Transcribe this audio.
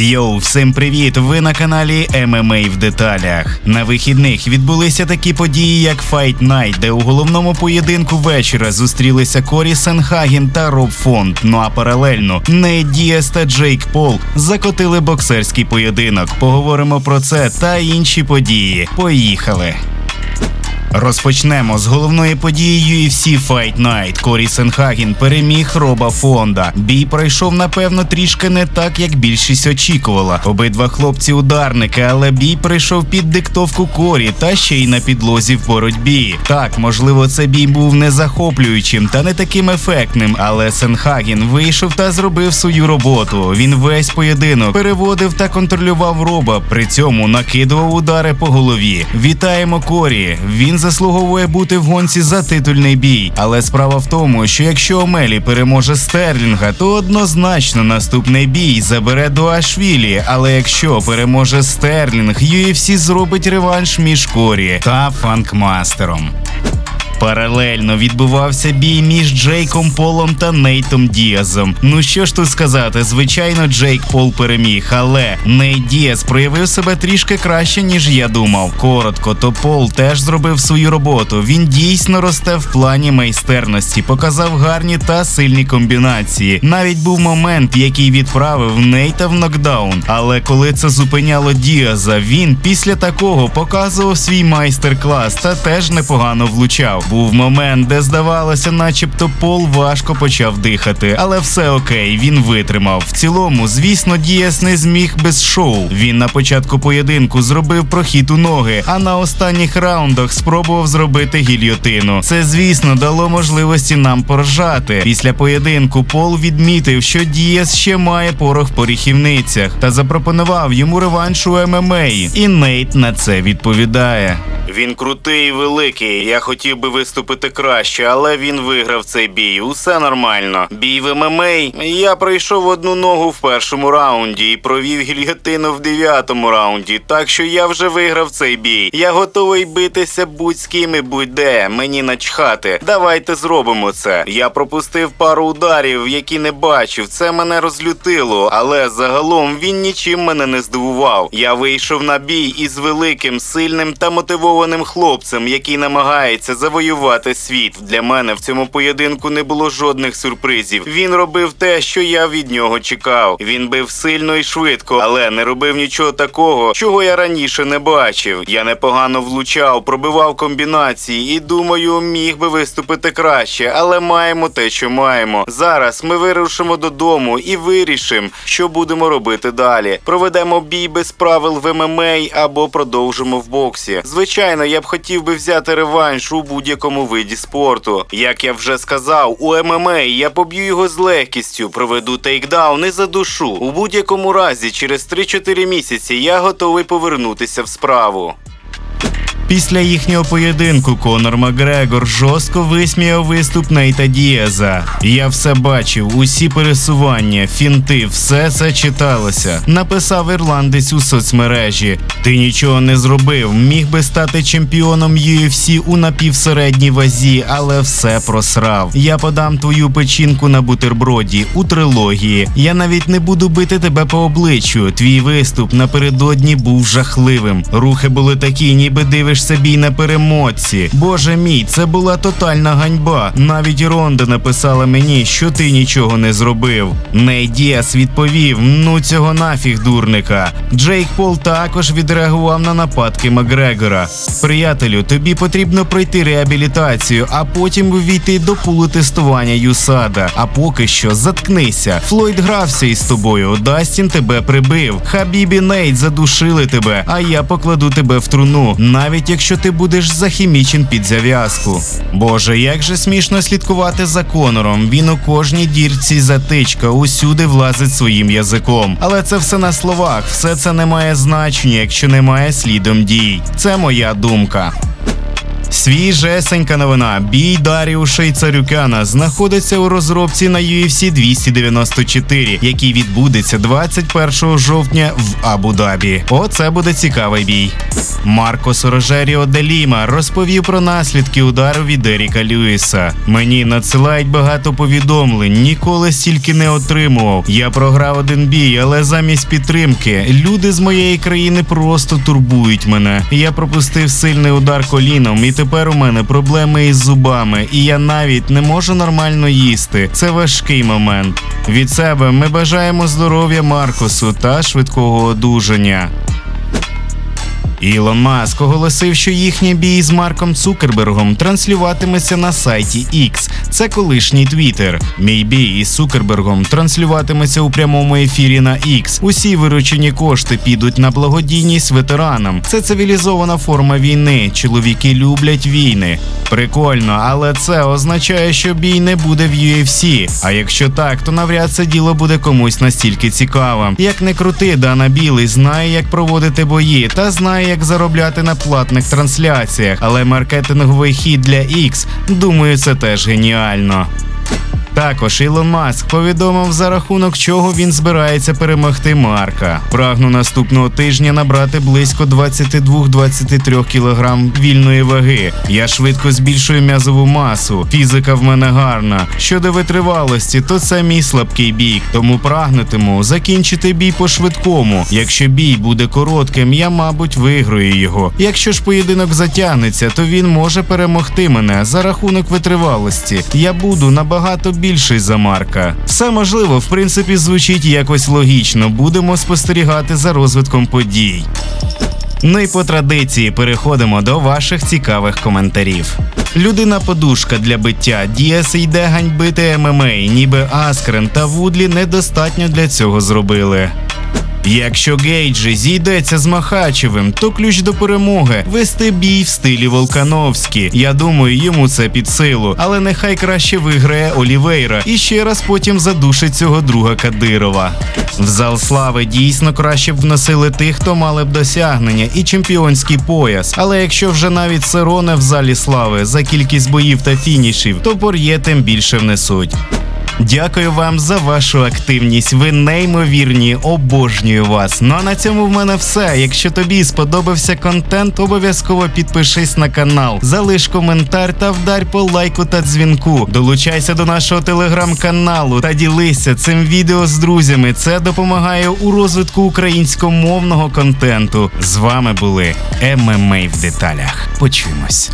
Йоу, всім привіт! Ви на каналі MMA в деталях. На вихідних відбулися такі події, як Fight Night, де у головному поєдинку вечора зустрілися Корі Сенхаген та Роб Фонд. Ну а паралельно Нейт Діас та Джейк Пол закотили боксерський поєдинок. Поговоримо про це та інші події. Поїхали! Розпочнемо з головної події UFC Fight Night. Корі Сенхаген переміг Роба Фонда. Бій пройшов, напевно, трішки не так, як більшість очікувала. Обидва хлопці ударники, але бій пройшов під диктовку Корі та ще й на підлозі в боротьбі. Так, можливо, це бій був не захоплюючим та не таким ефектним, але Сенхаген вийшов та зробив свою роботу. Він весь поєдинок переводив та контролював роба. При цьому накидував удари по голові. Вітаємо Корі. Він заслуговує бути в гонці за титульний бій. Але справа в тому, що якщо Омелі переможе Стерлінга, то однозначно наступний бій забере Дуашвілі. Але якщо переможе Стерлінг, UFC зробить реванш між Корі та Фанкмастером. Паралельно відбувався бій між Джейком Полом та Нейтом Діазом. Ну що ж тут сказати, звичайно, Джейк Пол переміг, але Нейт Діаз проявив себе трішки краще, ніж я думав. Коротко, то Пол теж зробив свою роботу. Він дійсно росте в плані майстерності, показав гарні та сильні комбінації. Навіть був момент, який відправив Нейта в нокдаун. Але коли це зупиняло Діаза, він після такого показував свій майстер-клас та теж непогано влучав. Був момент, де здавалося, начебто Пол важко почав дихати, але все окей, він витримав. В цілому, звісно, Діас не зміг без шоу. Він на початку поєдинку зробив прохід у ноги, а на останніх раундах спробував зробити гільйотину. Це, звісно, дало можливості нам поржати. Після поєдинку Пол відмітив, що Діас ще має порох в поріхівницях та запропонував йому реванш у ММА. І Нейт на це відповідає. Він крутий і великий. Я хотів би виступити краще, але він виграв цей бій. Усе нормально. Бій в ММА. Я пройшов одну ногу в першому раунді і провів гільйотину в дев'ятому раунді. Так що я вже виграв цей бій. Я готовий битися будь з ким і будь-де. Мені начхати. Давайте зробимо це. Я пропустив пару ударів, які не бачив. Це мене розлютило, але загалом він нічим мене не здивував. Я вийшов на бій із великим, сильним та мотивованим хлопцем, який намагається завоювати світ. Для мене в цьому поєдинку не було жодних сюрпризів. Він робив те, що я від нього чекав. Він бив сильно і швидко, але не робив нічого такого, чого я раніше не бачив. Я непогано влучав, пробивав комбінації і думаю, міг би виступити краще, але маємо те, що маємо. Зараз ми вирушимо додому і вирішимо, що будемо робити далі. Проведемо бій без правил в ММА або продовжимо в боксі. Звичайно, я б хотів би взяти реванш у будь-якому виді спорту. Як я вже сказав, у ММА я поб'ю його з легкістю, проведу тейкдаун і задушу. У будь-якому разі, через 3-4 місяці я готовий повернутися в справу. Після їхнього поєдинку Конор Макгрегор жорстко висміяв виступ Нейта Дієза. Я все бачив, усі пересування, фінти, все це читалося. Написав ірландець у соцмережі. Ти нічого не зробив, міг би стати чемпіоном UFC у напівсередній вазі, але все просрав. Я подам твою печінку на бутерброді у трилогії. Я навіть не буду бити тебе по обличчю. Твій виступ напередодні був жахливим. Рухи були такі, ніби дивишся бій на перемотці. Боже мій, це була тотальна ганьба. Навіть Ронда написала мені, що ти нічого не зробив. Ней Діас відповів: ну цього нафіг, дурника. Джейк Пол також відреагував на нападки Макгрегора. Приятелю, тобі потрібно пройти реабілітацію, а потім увійти до пулу тестування Юсада. А поки що заткнися. Флойд грався із тобою. Дастін тебе прибив. Хабібі Нейт задушили тебе, а я покладу тебе в труну, навіть якщо ти будеш захімічен під зав'язку. Боже, як же смішно слідкувати за Конором. Він у кожній дірці затичка, усюди влазить своїм язиком. Але це все на словах, все це не має значення, якщо немає слідом дій. Це моя думка. Свіжесенька новина. Бій Даріуша і Царюкяна знаходиться у розробці на UFC 294, який відбудеться 21 жовтня в Абу-Дабі. Оце буде цікавий бій. Марко Сорожеріо де Ліма розповів про наслідки удару від Еріка Люїса. Мені надсилають багато повідомлень, ніколи стільки не отримував. Я програв один бій, але замість підтримки люди з моєї країни просто турбують мене. Я пропустив сильний удар коліном, і тепер у мене проблеми із зубами, і я навіть не можу нормально їсти. Це важкий момент. Від себе ми бажаємо здоров'я Маркосу та швидкого одужання. Ілон Маск оголосив, що їхній бій з Марком Цукербергом транслюватиметься на сайті X. Це колишній Твіттер. Мій бій із Цукербергом транслюватиметься у прямому ефірі на X. Усі виручені кошти підуть на благодійність ветеранам. Це цивілізована форма війни. Чоловіки люблять війни. Прикольно, але це означає, що бій не буде в UFC. А якщо так, то навряд це діло буде комусь настільки цікавим. Як не крути, Дана Білий знає, як проводити бої, та знає, як заробляти на платних трансляціях. Але маркетинговий хід для X, думаю, це теж геніально. Також Ілон Маск повідомив за рахунок чого він збирається перемогти Марка. Прагну наступного тижня набрати близько 22-23 кг вільної ваги. Я швидко збільшую м'язову масу. Фізика в мене гарна. Щодо витривалості, то це мій слабкий бік. Тому прагнутиму закінчити бій по швидкому. Якщо бій буде коротким, я мабуть виграю його. Якщо ж поєдинок затягнеться, то він може перемогти мене за рахунок витривалості. Я буду набагато більший за Марка. Все можливо, в принципі, звучить якось логічно. Будемо спостерігати за розвитком подій. Ну і по традиції переходимо до ваших цікавих коментарів. Людина подушка для биття. Діас йде ганьбити ММА, ніби Аскрен та Вудлі недостатньо для цього зробили. Якщо Гейджі зійдеться з Махачевим, то ключ до перемоги вести бій в стилі Волкановські. Я думаю, йому це під силу, але нехай краще виграє Олівейра і ще раз потім задушить цього друга Кадирова. В зал слави дійсно краще б вносили тих, хто мали б досягнення і чемпіонський пояс. Але якщо вже навіть Сероне в залі слави за кількість боїв та фінішів, то пор'є тим більше внесуть. Дякую вам за вашу активність. Ви неймовірні, обожнюю вас. Ну а на цьому в мене все. Якщо тобі сподобався контент, обов'язково підпишись на канал, залиш коментар та вдарь по лайку та дзвінку. Долучайся до нашого телеграм-каналу та ділися цим відео з друзями. Це допомагає у розвитку українськомовного контенту. З вами були ММА в деталях. Почуємось.